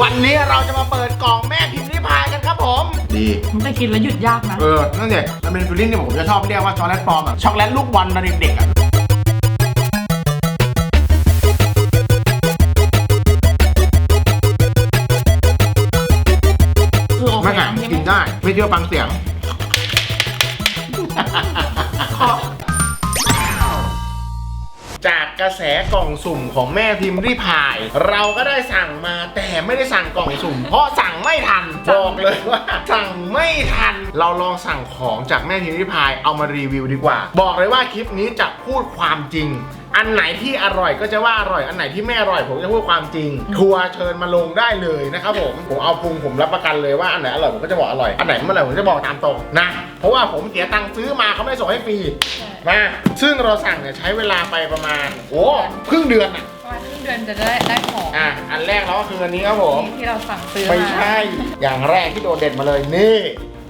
วันนี้เราจะมาเปิดกล่องแม่พิมพ์ริพายกันครับผม ดี มันจะกินแล้วหยุดยากนะ เออ นั่นสิมันเป็นฟิลลิ่งที่ผมจะชอบเรียกว่าช็อกโกแลตปลอมอะช็อกโกแลตลูกบอลตอนเด็กๆอะคือโอเคไม่ไงใช่ไหมกินได้ ไม่เชื่อฟังเสียง กระแสกล่องสุ่มของแม่พิมพ์ริพาย เราก็ได้สั่งมาแต่ไม่ได้สั่งกล่องสุ่ม เพราะสั่งไม่ทันบอกเลยว่า สั่งไม่ทัน เราลองสั่งของจากแม่พิมพ์ริพายเอามารีวิวดีกว่า บอกเลยว่าคลิปนี้จะพูดความจริงอันไหนที่อร่อยก็จะว่าอร่อย อันไหนที่ไม่อร่อยผมจะพูดความจริง ทัวร์เชิญมาลงได้เลยนะครับผม ผมเอาพุงผมรับประกันเลยว่าอันไหนอร่อยผมก็จะบอกอร่อย อันไหนไม่อร่อยผมจะบอกตามตรงนะ เพราะว่าผมเสียตังค์ซื้อมาเขาไม่ส่งให้ฟรี มาซึ่งเราสั่งเนี่ยใช้เวลาไปประมาณโอ้ครึ่งเดือนอะประมาณครึ่งเดือนจะได้ได้ของอะอันแรกเราก็คืออันนี้ครับผมที่เราสั่งซื้อไม่มาใช่ อย่างแรกที่โดดเด่นมาเลยนี่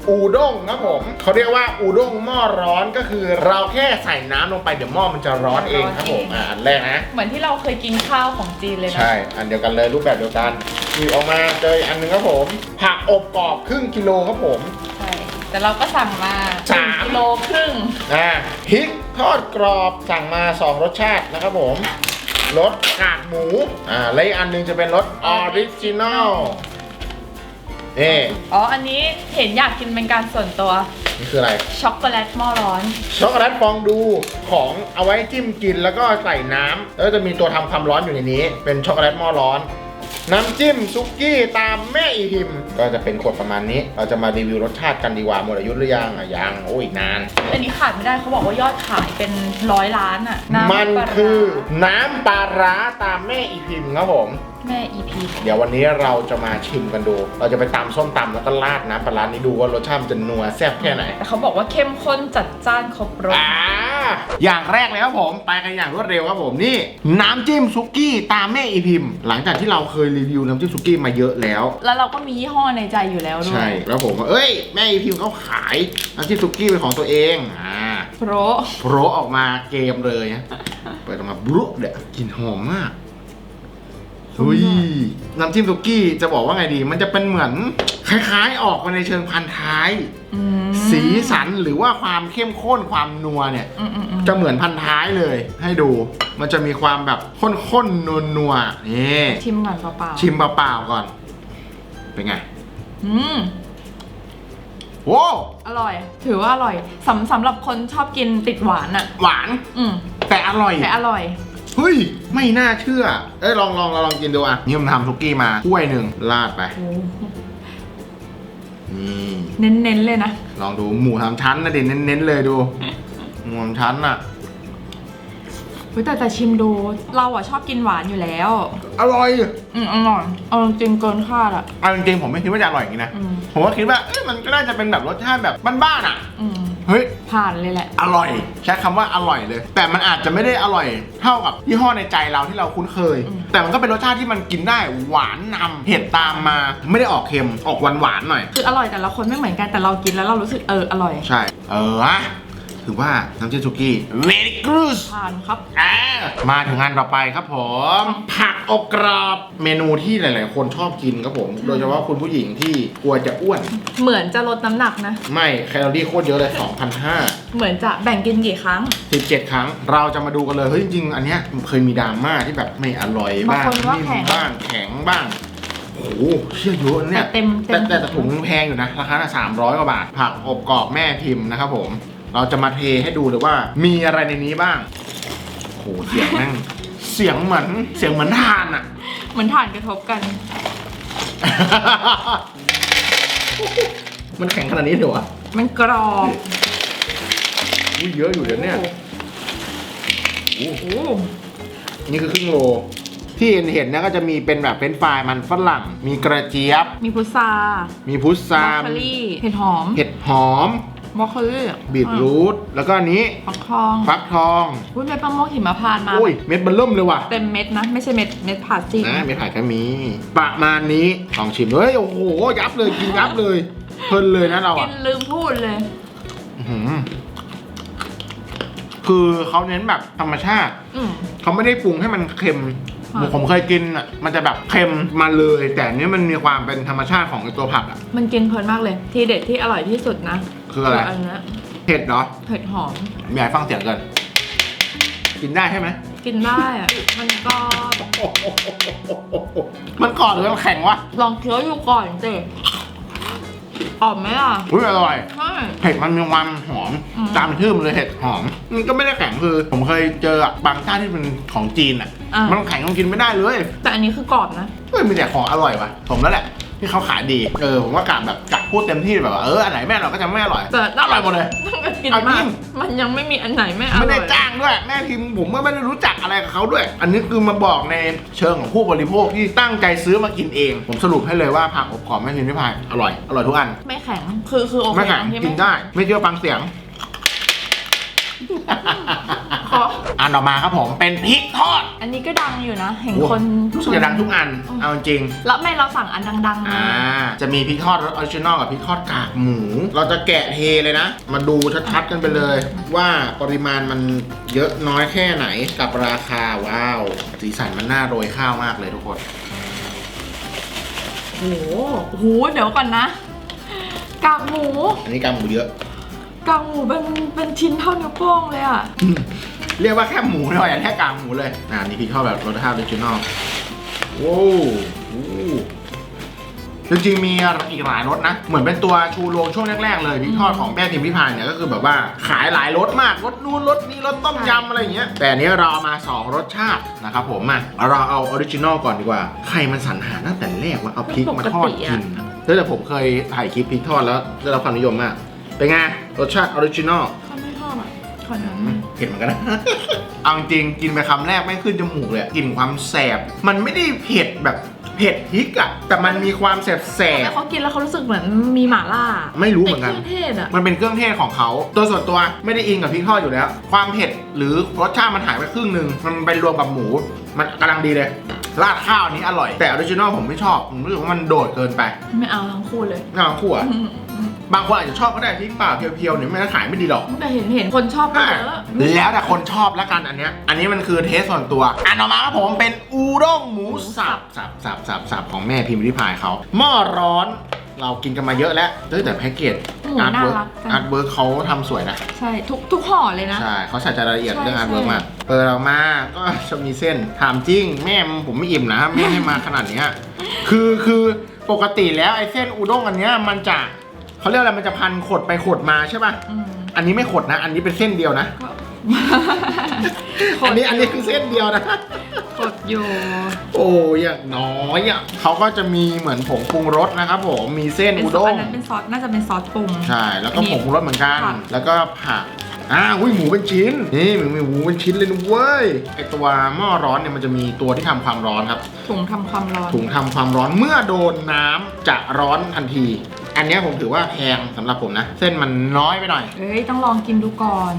อูด้งครับผมเขาเรียกว่าอูด้งหม้อร้อนก็คือ เราแค่ใส่น้ำลงไปเดี๋ยวหม้อมันจะร้อนเองครับผมอะอันแรกนะเหมือนที่เราเคยกินข้าวของจีนเลยนะใช่ อันเดียวกันเลยรูปแบบเดียวกันหยิบออกมาเจออีกอันหนึงครับผม ผักอบกรอบครึ่งกิโลครับผมใช่ แต่เราก็สั่งมาสามกิโลครึ่งอ่าพริกทอดกรอบสั่งมา 2 รสชาตินะครับผมรสกากหมูอ่าและอีกอันหนึงจะเป็นรสออริจินอลนี่อ๋อ อันนี้เห็นอยากกินเป็นการส่วนตัว นี่คืออะไร ช็อกโกแลตหม้อร้อน ช็อกโกแลตฟองดูของเอาไว้จิ้มกินแล้วก็ใส่น้ำแล้วจะมีตัวทำความร้อนอยู่ในนี้ เป็นช็อกโกแลตหม้อร้อน น้ำจิ้มซุกี้ตามแม่อีพิม ก็จะเป็นขวดประมาณนี้ เราจะมารีวิวรสชาติกันดีกว่าหมดอายุหรือยังอะยังโอ้ยอีกนาน อันนี้ขาดไม่ได้เขาบอกว่ายอดขายเป็นร้อยล้านอะำมันปลาร้า คือน้ำปลาร้าตามแม่อีพิมครับผม แม่อีพีเดี๋ยววันนี้เราจะมาชิมกันดู เราจะไปตำส้มตำแล้วก็ราดน้ำปลาร้านี้ดูว่ารสชาติมันจะนัวแซ่บแค่ไหน แต่เขาบอกว่าเข้มข้นจัดจ้านครบรส อ่าอย่างแรกเลยครับผมไปกันอย่างรวดเร็วครับผมนี่ น้ำจิ้มซุกี้ตามแม่อีพิมพ์ หลังจากที่เราเคยรีวิวน้ำจิ้มซุกี้มาเยอะแล้ว แล้วเราก็มียี่ห้อในใจอยู่แล้วด้วใช่ยแล้วผมก็เอ้ยแม่อีพิมพ์เขาขายน้ำจิ้มซุกี้เป็นของตัวเองอ่าโปรโปรออกมาเกมเลยนะเปิดออกมาบลุเดี๋ยวกลิ่นหอมมาก เฮ้ยน้ำจิ้มซุกี้จะบอกว่าไงดี มันจะเป็นเหมือน คล้ายๆ ออกมาในเชิงพันท้าย อืมสีสันหรือว่าความเข้มข้นความนัวเนี่ย อืมอืมอืมจะเหมือนพันท้ายเลย ให้ดู มันจะมีความแบบข้นๆนัวๆนี่ชิมก่อนเปล่าๆชิมเปล่าๆก่อน เป็นไงอืม โว้อร่อย ถือว่าอร่อยสำสำหรับคนชอบกินติดหวานอะ หวาน อืมแต่อร่อย แต่อร่อย เฮ้ย ไม่น่าเชื่อ เอ้ยลองลองเราลองกินดูอะนี่ผมทำซุกี้มาถ้วยหนึ่งราดไป นี่ เน้นๆเลยนะ ลองดูหมูทำชั้นนะเด่นเน้นๆเลยดู หมูทำชั้นอะเฮ้ยแต่แต่ชิมดูเราอะชอบกินหวานอยู่แล้ว อร่อยอืมอร่อยเอาจริงๆเกินคาดอะ เอาจริงๆผมไม่คิดว่าจะอร่อยอย่างนี้นะ อืม ผมก็คิดว่าเอ้ยมันก็น่าจะเป็นแบบรสชาติแบบบ้านๆอะ อืมเฮ้ย ผ่านเลยแหละ อร่อย ใช้คำว่าอร่อยเลย แต่มันอาจจะไม่ได้อร่อยเท่ากับยี่ห้อในใจเราที่เราคุ้นเคย อืม แต่มันก็เป็นรสชาติที่มันกินได้หวานนำเห็ดตามมา ไม่ได้ออกเค็มออกหวานหวานๆหน่อย คืออร่อยแต่ละคนไม่เหมือนกันแต่เรากินแล้วเรารู้สึกเอออร่อย ใช่ เอออะ ถือว่าน้ำจิ้มซุกี้ very good ผ่านครับ อ่ามาถึงงานต่อไปครับผม ผักอบกรอบเมนูที่หลาย ๆ คนชอบกินครับผม โดยเฉพาะคุณผู้หญิงที่กลัวจะอ้วน เหมือนจะลดน้ำหนักนะ ไม่แคลอรี่โคตรเยอะเลย 2,500 เหมือนจะแบ่งกินกี่ครั้ง 17 ครั้ง เราจะมาดูกันเลย เฮ้ย จริงๆอันเนี้ยมันเคยมีดราม่าที่แบบไม่อร่อยบ้างบางคนว่านิ่มแข็ง บ้างแข็งบ้าง โอ้โหเชื่อเยอะนะเนี่ยแต่เต็มเต็แต่ม แต่แต่ถุงแพงอยู่นะ ราคาสามร้อยกว่าบาท ผักอบกรอบแม่พิมพ์นะครับผม เราจะมาเทให้ดูเลยว่า มีอะไรในนี้บ้างโอ้โหเสียงแม่งเสียงเหมือนเสียงเหมือนทานอะ เหมือนถ่านกระทบกัน มันแข็งขนาดนี้เหรอวะมันกรอบอุ้ยเยอะอยู่เดี๋ยวเนี้ยโอ้โหโอ้นี่คือครึ่งโล ที่เห็นเห็นๆนะก็จะมีเป็นแบบเป็นไฟรายมันฝรั่ง มีกระเจี๊ยบ มีพุทรามีพุทบรราอกโคลี่เห็ดหอม เห็ดหอม บรอกโคลี่บีทรูทแล้วก็อันนี้ฟักทองฟักทองวุ้นเม็ดมะม่วงหิมพานต์มา อุ้ยเม็ดเบันเริ่มเลยว่ะเต็มเม็ดนะ ไม่ใช่เม็ดเม็ดผ่าซีกนะเม็ดผักก็มี ประมาณนี้ลองชิมเฮ้ยโอ้โหยับเลยกินยับเลยเพลินเลยนะเรากิอะนลืมพูดเลยอื้อหือคือเขาเน้นแบบธรรมชาติ อืม เขาไม่ได้ปรุงให้มันเค็มใช่ค่ะ ผมเคยกินอะ มันจะแบบเค็มมาเลย แต่อันนี้มันมีความเป็นธรรมชาติของไอ้ตัวผักอะ มันกินเพลินมากเลย ที่เด็ดที่อร่อยที่สุดนะ คืออะไร อันเนี้ยเผ็ดเหรอเผ็ดหอมไม่อยากให้ฟังเสียงเกิน กินได้ใช่ไหม กินได้อะมันก็มันกรอบหรือมันแข็งวะลองเคี้ยวอยู่ก่อนสิออกไหมล่ะอุ้ยอร่อย ใช่ เผ็ดมันมีความหอม อืม ตามชื่อมันเลยเผ็ดหอม มันก็ไม่ได้แข็งคือ ผมเคยเจออะบางเจ้าที่เป็นของจีนอะ อะมันแข็งมันกินไม่ได้เลยแต่อันนี้คือกรอบนะ เฮ้ยมีแต่ของอร่อยวะผมแล้วแหละ ที่เขาขายดีเออผมว่ากะแบบกะพูดเต็มที่แบบว่าเอออันไหนไม่อร่อยก็จะไม่อร่อยแต่อร่อยหมดเลย ต้องไปกินเอาจริมากง มันยังไม่มีอันไหนไม่อร่อยไม่ได้จ้างด้วยแม่พิมพ์ผมก็ไม่ได้รู้จักอะไรกับเขาด้วย อันนี้คือมาบอกในเชิงของผู้บริโภคที่ตั้งใจซื้อมากินเอง ผมสรุปให้เลยว่าผักอบกรอบแม่พิมพ์ริพายอร่อยอร่อยทุกอัน ไม่แข็ง คือคือโอเคไม่แข็งบางทีกินได้ ไม่เชื่อฟังเสียง ขอ อันต่อมาครับผมเป็นพริกทอด อันนี้ก็ดังอยู่นะ เห็นโอ้คนรู้สึกจะดังทุกอัน เอาจริง แล้วไม่เราสั่งอันดังๆอ่ามาจะมีพริกทอดรสออริจินอลกับพริกทอดกากหมู เราจะแกะเทเลยนะ มาดูชัดๆกันไปเลย ว่าปริมาณมันเยอะน้อยแค่ไหนกับราคาว้าว สีสันมันน่าโรยข้าวมากเลยทุกคน โอ้โหโอ้โหเดี๋ยวก่อนนะ กากหมู อันนี้กากหมูเยอะ กากหมูเป็นเป็นชิ้นเท่านิ้วโป้งเลยอะ เรียกว่าแค่หมูหน่อยแค่กากหมูเลยอ่านี่พริกทอดแบบรสชาติออริจินอลว้าวอู้จริงๆมีอีกหลายรสนะ เหมือนเป็นตัวชูโรงช่วงแรกๆเลยพริกทอดของแม่ทิมพิพายเนี่ยก็คือแบบว่าขายหลายรสมากรสนู้นรสนี้รสต้มยำอะไรอย่างเงี้ย แต่อันนี้เราเอามา 2 รสชาตินะครับผมมาเราเอาออริจินอลก่อนดีกว่า ใครมันสรรหาตั้งแต่แรกว่าเอาพริกมาทอดกินแต่ผมเคยถ่ายคลิปพริกทอดแล้วได้รับความนิยมมาก เป็นไงรสชาติออริจินอลเขาไม่ชอบอะขนาดอืม เผ็ดเหมือนกันนะ เอาจริงๆกินไปคำแรกไม่ขึ้นจมูกเลยอะกลิ่นความแสบ มันไม่ได้เผ็ดแบบเผ็ดพริกอะแต่มันมีความแสบแสบแล้วเขากินแล้วเขารู้สึกเหมือนมีหม่าล่าไม่รู้เหมือนกันป็ครื่องเทศอะ มันเป็นเครื่องเทศของเขา ตัวส่วนตัวไม่ได้อินกับพริกทอดอยู่แล้ว ความเผ็ดหรือรสชาติมันหายไปครึ่งหนึ่ง มันไปรวมกับหมู มันกำลังดีเลย ราดข้าวอันนี้อร่อย แต่ออริจินอลผมไม่ชอบ ผมรู้สึกว่ามันโดดเกินไปไม่เอาทั้งคู่เลย น่าขั่วอืมอืม บางคนอาจจะชอบก็ได้พริกเปล่าเพียวๆเนี่ยไม่ได้ขายไม่ดีหรอก แต่เห็นเห็นคนชอบก็เยอะแล้วแต่คนชอบแล้วกันอันเนี้ย อันนี้มันคือเทสส่วนตัว อันต่อมาครับผมเป็นอูด้งหมูสับสับสับสับสับของแม่พิมพ์ริพายเขาหม้อร้อนเรากินกันมาเยอะแล้วเฮ้ยแต่แพ็กเกจหมูอาร์ตน่าเวิร์กรักจัง อาร์ตเวิร์กเขาทำสวยนะ ใช่ ทุกทุกห่อเลยนะ ใช่เขาใส่ใจรายละเอียดใช่เรื่องอาร์ตใช่เวิร์กมากเปิดออกมาก็จะมีเส้นถามจริง แม่ผมไม่อิ่มนะแม่ให้มาขนาดเนี้ยคือคือปกติแล้วไอ้เส้นอูด้งอันเนี้ยมันจะ เขาเรียกอะไรมันจะพันขดไปขดมาใช่ป่ะ อืมอันนี้ไม่ขดนะ อันนี้เป็นเส้นเดียวนะก็อันนี้อันนี้คือเส้นเดียวนะ กดอยู่โอ้ยอย่างน้อยอะเขาก็จะมีเหมือนผงปรุงรสนะครับผม มีเส้นเป็นอุซอด้สอัง นนั้นเป็นซอสน่าจะเป็นซอสปรุง ใช่ แล้วก็อันนี้ผงปรุงรสเหมือนกันผักแล้วก็ผัก อ่าอุ้ยหมูเป็นชิ้น นี่หมูมีหมูเป็นชิ้นเลยนะเว้ย ไอตัวหม้อร้อนเนี่ยมันจะมีตัวที่ทำความร้อนครับ ถุงทำความร้อน ถุงทำความร้อนเมื่อโดนน้ำจะร้อนทันที อันเนี้ยผมถือว่าแพงสำหรับผมนะ เส้นมันน้อยไปหน่อย เอ้ย ต้องลองกินดูก่อน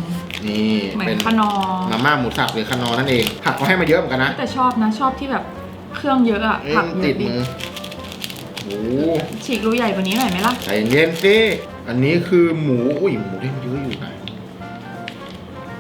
นี่เหมือนเป็นขนอมาม่าหมูสับหรือคานอนั่นเองผักเขาให้มาเยอะเหมือนกันนะแต่ชอบนะ ชอบที่แบบเครื่องเยอะอะเอ้ยผักมันเยติอะดดีมือโอ้ฉีกรูใหญ่กว่านี้หน่อยไหมล่ะ ใจเย็นๆสิอันนี้คือหมูอุ้ยหมูที่มันเยอะอยู่นะ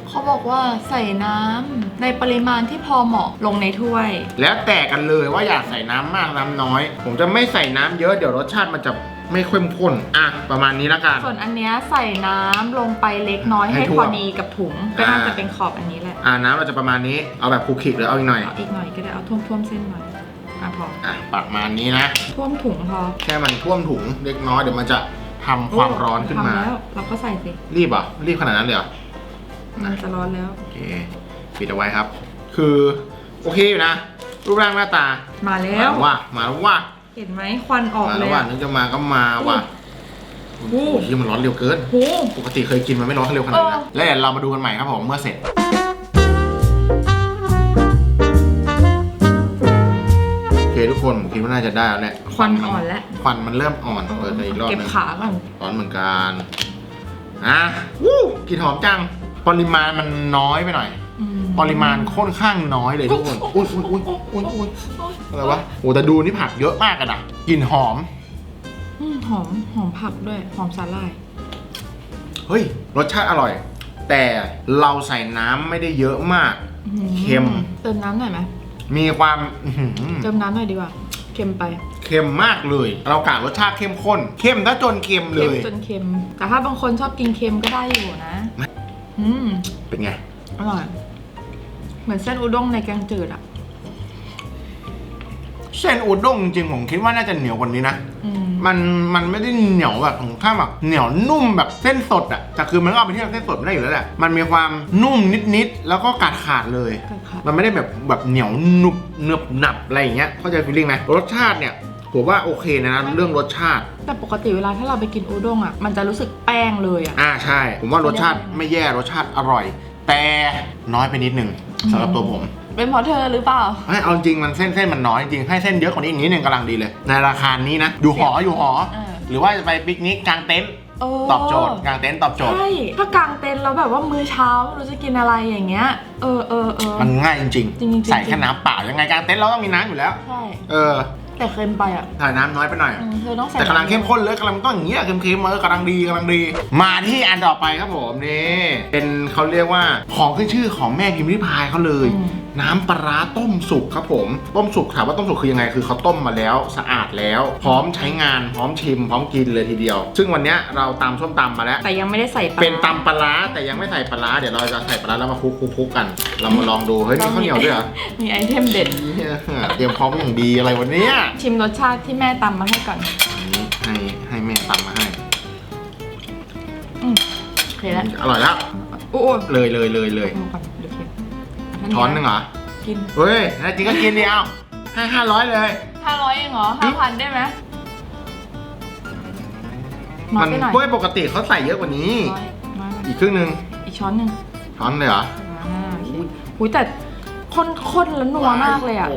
เขาบอกว่าใส่น้ำในปริมาณที่พอเหมาะลงในถ้วย แล้วแต่กันเลยว่าอยากใส่น้ำมากน้ำน้อย ผมจะไม่ใส่น้ำเยอะเดี๋ยวรสชาติมันจะ ไม่เข้มข้นอะประมาณนี้ละกัน ส่วนอันเนี้ยใส่น้ำลงไปเล็กน้อยให้ให้ทั่พวอดีกับถุงก็น่าอ่า จะเป็นขอบอันนี้แหละอะน้ำเราจะประมาณนี้เอาแบบคลุกคลิกหรือเอาอีกหน่อยเอาอีกหน่อยก็ได้เอาท่วมท่วมๆเส้นหน่อยอะพออะประมาณนี้นะท่วมถุงพอแค่มันท่วมถุงเล็กน้อยเดี๋ยวมันจะทำความร้อนขึ้นมา ทำแล้วเราก็ใส่สิรีบเหรอะรีบขนาดนั้นเลยเหรอ มันจะร้อนแล้ว โอเคปิดเอาไว้ครับ คือ โอเคอยู่นะ รูปร่างหน้าตามามาแล้วว่ามาแล้วว่า เห็นไหมควันออกมาเลแล้วยว่าอะ นึกจะมาก็มาว่ะโอ้โอ้โหที่มันร้อนเร็วเกิน โห ปกติเคยกินมันไม่ร้อนเร็วขนาดนี้นะเออ แล้วเดี๋ยวเรามาดูกันใหม่ครับผมเมื่อเสร็จ โอเคทุกคนผมคิดว่าน่าจะได้แล้วแหละควันอ่อนแล้ว ควันมันเริ่มอ่อนเปิดไปอีกรอบเก็บหนึง ขาก่อนร้อนเหมือนกัน อะวู้กลิ่นหอมจัง ปริมาณมันน้อยไปหน่อย อืมปริมาณค่อนข้างน้อยเลยทุกคน อุ้ยอุ้ยอุ้ยอุ้ยอุ้ยอะไรวะโอ้แต่ดูนี่ผักเยอะมากกันนะกลิ่นหอม อืมหอมหอมผักด้วย หอมสาหร่าย เฮ้ย รสชาติอร่อย แต่เราใส่น้ำไม่ได้เยอะมาก อืเค็ม เติมน้ำหน่อยไหมมีความอื้อหือเติมน้ำหน่อยดีกว่า เค็มไป เค็มมากเลย เรากะรสชาติเข้มข้น เข้มถ้าจนเค็มเลเค็มย จนเค็ม แต่ถ้าบางคนชอบกินเค็มก็ได้อยู่นะ อืม เป็นไง อร่อย เหมือนเส้นอุด้งในแกงจืดอะ เส้นอุด้งจริงๆผมคิดว่าน่าจะเหนียวกว่านี้นะ อืม มันมันไม่ได้เหนียวแบบของข้ามแบบเหนียวนุ่มแบบเส้นสดอะแต่คือมันก็เอาไปเทียบเส้นสดไม่ได้อยู่แล้วแหละมันมีความนุ่มนิดๆแล้วก็กัดขาดเลย กัดขาด มันไม่ได้แบบแบบเหนียวหนุบเนืบหนับอะไรอย่างเงี้ยเข้าใจฟีลลิ่งไหมรสชาติเนี่ยผมว่าโอเคนะเรื่องรสชาติ แต่ปกติเวลาถ้าเราไปกินอุด้งอะ มันจะรู้สึกแป้งเลยอะ อ่าใช่ ผมว่ารสชาติไม่แย่รสชาติอร่อย แต่น้อยไปนิดนึงสำหรับตัวผม เป็นเพราะเธอหรือเปล่า เฮ้ยเอาจริงมันเส้นเส้นมันน้อยจริงให้เส้นเยอะกว่านี้อีกนิดนึงกำลังดีเลย ในราคานี้นะ อยู่หออยู่หอ เออ หรือว่าจะไปปิกนิกกลางเต็นท์เออตอบโจทย์กลางเต็นท์ตอบโจทย์ ใช่ ถ้ากางเต็นท์แล้วแบบว่ามื้อเช้าไม่รู้จะกินอะไรอย่างเงี้ย เออเออเออ มันง่ายจริงจริงๆ ใส่แค่น้ำเปล่ายังไงกลางเต็นท์เราต้องมีน้ำอยู่แล้ว ใช่ เออแต่เค็มไปอะใส่น้ำน้อยไปหน่อย อืมเธอต้องใส่แต่กำลังเข้มข้นเลยกำลังต้องอย่างเงี้ยเค็มๆเออกำลังดีกำลังดี มาที่อันต่อไปครับผมนี่เป็นเขาเรียกว่าของขึ้นชื่อของแม่พิมพ์ริพายเขาเลย อืม น้ำปลาร้าต้มสุกครับผม ต้มสุกถามว่าต้มสุกคือยังไงคือเขาต้มมาแล้วสะอาดแล้ว พร้อมใช้งานพร้อมชิม พร้อมกินเลยทีเดียว ซึ่งวันเนี้ยเราตำส้มตำมาแล้ว แต่ยังไม่ได้ใส่ลาเป็นตำปลาร้าแต่ยังไม่ใส่ปลาร้าเดี๋ยวเราจะใส่ปลาร้าแล้วมาคลุกคลุกคลุกกัน เรามาลองดูเฮ้ยมีข้าวเหนียวด้วยเหรอมีไอเทมเด็ดเหี้ยเตรียมพร้อมอย่างดีอะไรวันเนี้ยชิมรสชาติที่แม่ตำมาให้ก่อนอันนี้ให้ให้แม่ตำมาให้อืมโอเคแล้วอร่อยแล้วโอ้โหเลยเลยเลยเลยดูก่อน เดี๋ยวเค็มช้อนหนึ่งเหรอ กินเฮ้ยแน่จริงก็กินดิเอาให้ห้าร้อยเลย ห้าร้อยเองเหรอห้าพันได้ไหมน้อมัยไปหน่อยเว้ยปกติเขาใส่เยอะกว่านี้ น้อยน้อยอีกครึ่งหนึ่งอีกช้อนหนึ่งช้อนเลยเหรออ่าโอเคหุยแต่ข้นข้นแล้วนัวมากเลยอะ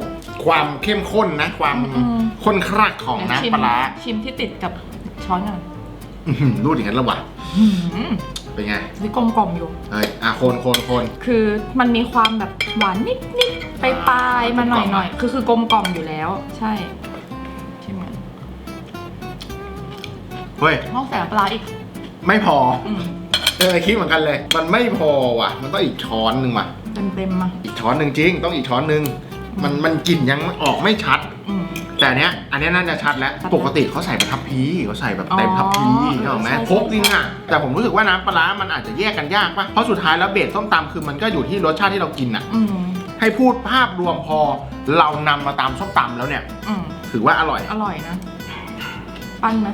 ความเข้มข้นนะ ความอืม ข้นครักของเดี๋ยวชิมน้ำปลาร้าชิมที่ติดกับช้อนหน่อยอื้อหือรูดอย่างนั้นแล้ววะหืม เป็นไงนี่กลมกล่อมอยู่ เฮ้ยอะโคนโคนโคนคือมันมีความแบบหวานนิดนิดไปปลายๆมาหน่อยหน่อยคือคือกลมกล่อมอยู่แล้ว ใช่ชิมกันเฮ้ย ต้องใส่น้ำปลาอีกไม่พออืมเออคิดเหมือนกันเลย มันไม่พอว่ะ มันต้องอีกช้อนหนึ่งว่ะ เต็มเต็มๆมาอีกช้อนหนึ่งจริง ต้องอีกช้อนหนึ่งมันมันกลิ่นยังออกไม่ชัดอืม แต่อันเนี้ยอันเนี้ยน่าจะชัดแล้ว ชัดแล้วปกติเขาใส่เป็นทัพพีเขาใส่แบบเต็มอ๋อทัพพีใช่ไหมใช่ใช่พกจริงอะ แต่ผมรู้สึกว่าน้ำปลาร้ามันอาจจะแยกกันยากป่ะ เพราะสุดท้ายแล้วเบสส้มตำคือมันก็อยู่ที่รสชาติที่เรากินอะ อืมให้พูดภาพรวมพอเรานำมาตามส้มตำแล้วเนี่ย อืมถือว่าอร่อย อร่อยนะ ปั้นไหม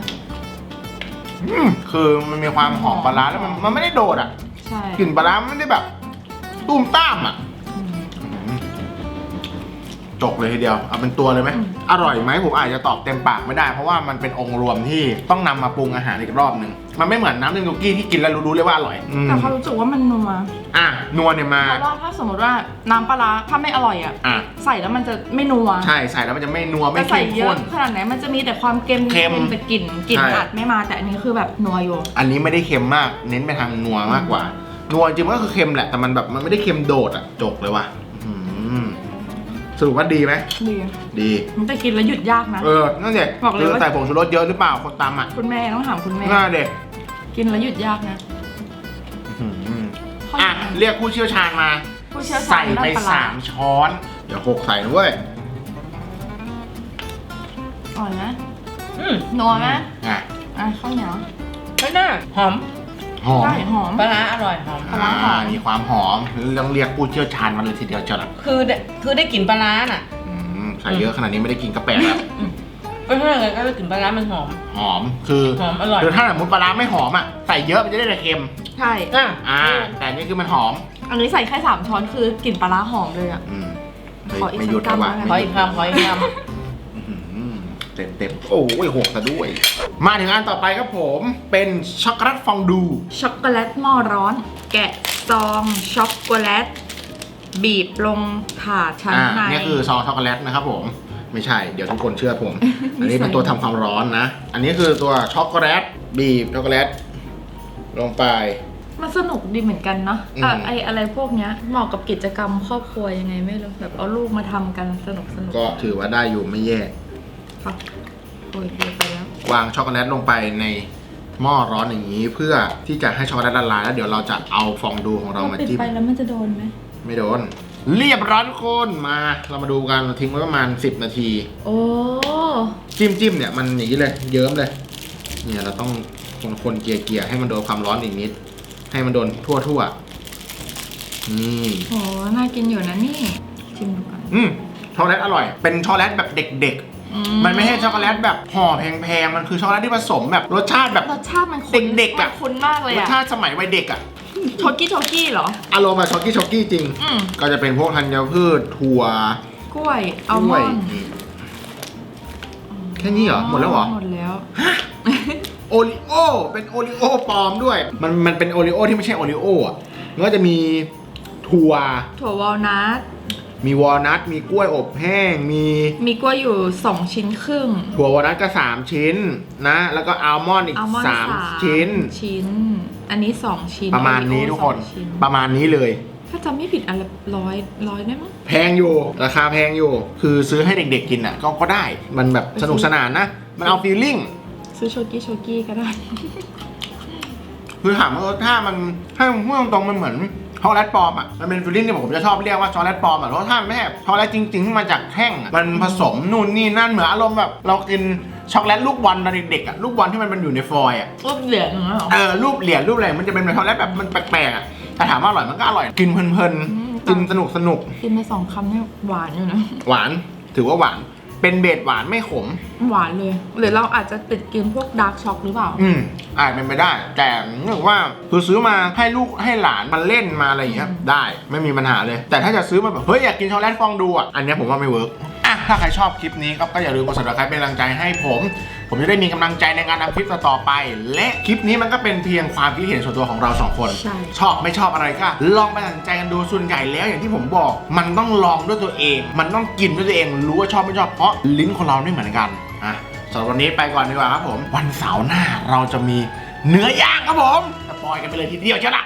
อืมคือมันมีความหอมปลาร้าแล้วมันมันไม่ได้โดดอะใช่ กลิ่นปลาร้ามันไม่ได้แบบตุ้มต้ามอะอืมอืม จกเลยทีเดียว เอาเป็นตัวเลยไหมอืมอร่อยไหมผมอาจจะตอบเต็มปากไม่ได้ เพราะว่ามันเป็นองค์รวมที่ต้องนำมาปรุงอาหารอีกรอบหนึ่ง มันไม่เหมือนน้ำหนึ่งโยกี้ที่กินแล้วรู้ๆเลยว่าอร่อยอืมแต่เขารู้สึกว่ามันนัวอะนัวเนี่ยมา เพราะว่าถ้าสมมติว่าน้ำปลาร้าถ้าไม่อร่อยอะ อะ ใส่แล้วมันจะไม่นัวใช่ใส่แล้วมันจะไม่นัวไม่แต่ใส่เข้มเยข้อะน ขนาดไหนมันจะมีแต่ความเค็มเค็มแต่กลิ่นกลิ่นใช่อัดไม่มาแต่อันนี้คือแบบนัวอยู่ อันนี้ไม่ได้เค็มมาก เน้นไปทางนัวมากกว่า นัวจริงๆมันก็คือเค็มแหละ แต่มันแบบมันไม่ได้เค็มโดดอะจกเลยว่ะอืม สรุปว่าดีไหมดีดี มันจะกินแล้วหยุดยากนะ เออ นั่นสิบอกเลยว่า ใส่ผงชูรสเยอะหรือเปล่าคนตำอะคุณแม่ต้องถามคุณแม่ น่าเด็กกินแล้วหยุดยากนะเข้าใจอะเรียกผู้เชี่ยวชาญมา ผู้เชี่ยวชาญใส่ไปด้านปลาร้าสามช้อน เดี๋ยวหกใส่นะเว้ยอร่อยนะอืมนัวไหมอะอะข้าวเหนียวก็น่าหอม หอมได้หอม ปลาร้าอร่อยหอมปลาร้าหอม มีความหอมต้องเรียกผู้เชี่ยวชาญมาเลยทีเดียวเจ้าละคือได้คือได้กลิ่นปลาร้าน่ะ อืมใส่เยอะขนาดนี้ไม่ได้กินก็แปลกแล้วก็เท่าไหร่ก็ได้กลิ่นปลาร้ามันหอม หอมคือหอมอร่อย คือถ้าสมมติปลาร้าไม่หอมอะใส่เยอะมันจะได้แต่เค็มใช่ อะอ่า แต่อันนี่คือมันหอมอันนี้ใส่แค่สามช้อนคือกลิ่นปลาร้าหอมเลยอะ อืมเฮ้ยขออีกไม่หยุดสักแล้วกำว่ะแล้วกัน ขออีกคำขออีกค เต็มเต็มๆโอ้ยหกซะด้วย มาถึงอันต่อไปครับผมเป็นช็อกโกแลตฟองดูช็อกโกแลตหม้อร้อน แกะซองช็อกโกแลต บีบลงถาดชั้นอ่าในนี่คือซองช็อกโกแลตนะครับผม ไม่ใช่ เดี๋ยวทุกคนเชื่อผม อันนี้เป็นตัวทำความร้อนนะ อันนี้คือตัวช็อกโกแลตบีบช็อกโกแลตลงไป มันสนุกดีเหมือนกันเนาะอืมอะไออะไรพวกเนี้ยเหมาะกับกิจกรรมครอบครัวยังไงไม่รู้แบบเอาลูกมาทำกันสนุกสนุกก็ถือว่าได้อยู่ไม่แย่ ค่ะโอ้ยเยอะไปแล้ว วางช็อกโกแลตลงไปในหม้อร้อนอย่างนี้ เพื่อที่จะให้ช็อกโกแลตละลายแล้วเดี๋ยวเราจะเอาฟองดูของเรามาปิดจิ้มไปแล้วมันจะโดนไหมไม่โดน เรียบร้อยทุกคนมาเรามาดูกันเราทิ้งไว้ประมาณ 10 นาที โอ้จิ้มจิ้มเนี่ยมันอย่างนี้เลยเยิ้มเลย เนี่ยเราต้องคนคนๆเกลี่ยเกลี่ยให้มันโดนความร้อนอีกนิด ให้มันโดนทั่วทั่วๆนี่ โหน่ากินอยู่นะนี่ชิมดูก่อนอืมช็อกโกแลตอร่อย เป็นช็อกโกแลตแบบเด็กอืๆ มันไม่ใช่ช็อกโกแลตแบบห่อแพงๆ มันคือช็อกโกแลตที่ผสมแบบรสชาติแบบ รสชาติมันคุ้นเด็กๆอะ มันคุ้นมากเลยรสอะชาติสมัยวัยเด็กอะโชกี้โชกี้เหรอ อารมณ์แบบช็อกกี้ช็อกกี้จริง อืมก็จะเป็นพวกธัญพืชถั่วกล้วยอัลมอนด์กล้วยแค่นี้เหรอ หมดแล้วเหรอ หมดแล้ว โอริโอเป็นโอริโอปลอมด้วย มันมันเป็นโอริโอที่ไม่ใช่โอริโออะมันก็จะมี ถั่ว ถั่ววอลนัทมีวอลนัทมีกล้วยอบแห้ง มีมีกล้วยอยู่2ชิ้นครึ่ง ถั่ววอลนัทก็สามชิ้นนะ แล้วก็อัลมอนด์อีกอัลมอนด์สามสามชิ้น ชิ้น อันนี้2ชิ้นประมาณนี้โอริโอทุกคน สองชิ้นประมาณนี้เลย ถ้าจำไม่ผิดอันละร้อยร้อยได้มั้ง แพงอยู่ ราคาแพงอยู่ คือซื้อให้เด็กๆกินอะ ก็ก็ได้ มันแบบสนุกสนานนะ มันเอาฟีลลิ่ง ซื้อโชกี้โชกี้ก็ได้ คือถามว่ารสชาติมันให้ผมพูดตรงๆมันเหมือน ช็อกโกแลตปลอมอะ มันเป็นฟิลลิ่งที่ผมจะชอบเรียกว่าช็อกโกแลตปลอมอะรสชาติไม่ใช่ช็อกโกแลตจริงๆที่มาจากแท่งอะมันผสมนู่นนี่นั่นเหมือนอารมณ์แบบเรากินช็อกโกแลตลูกบอลตอนเด็กๆอะลูกบอลที่มันมันอยู่ในฟอยล์อะรูปเหลืองเหรอเออรูปเหรียญรูปอะไรมันจะเป็นช็อกโกแลตแบบมันแปลกๆอะแต่ถามว่าอร่อยมันก็อร่อยกินเพลินอืมๆกินสนุกสนุกกินไปสองคำเนี่ยหวานอยู่นะๆหวานถือว่าหวาน เป็นเบสหวานไม่ขม หวานเลย หรือเราอาจจะติดกินพวกดาร์กช็อกหรือเปล่า อืมอาจเป็นไปได้ แต่เนื่องว่าคือซื้อมาให้ลูกให้หลานมันเล่นมาอะไรอย่างเงี้ยอืมได้ไม่มีปัญหาเลย แต่ถ้าจะซื้อมาแบบเฮ้ยอยากกินช็อกโกแลตฟองดูอะอันเนี้ยผมว่าไม่เวิร์กอะถ้าใครชอบคลิปนี้ก็ก็อย่าลืมกด subscribe เป็นกำลังใจให้ผม ผมจะได้มีกำลังใจในการทำคลิปต่อๆไป และคลิปนี้มันก็เป็นเพียงความคิดเห็นส่วนตัวของเราสองคน ใช่ ชอบไม่ชอบอะไรก็ลองไปตัดสินใจกันดูส่วนใหญ่แล้วอย่างที่ผมบอก มันต้องลองด้วยตัวเอง มันต้องกินด้วยตัวเอง รู้ว่าชอบไม่ชอบเพราะลิ้นคนเราไม่เหมือนกันอะสำหรับวันนี้ไปก่อนดีกว่าครับผม วันเสาร์หน้าเราจะมีเนื้อย่างครับผมสปอยกันไปเลยทีเดียวเจ้าละ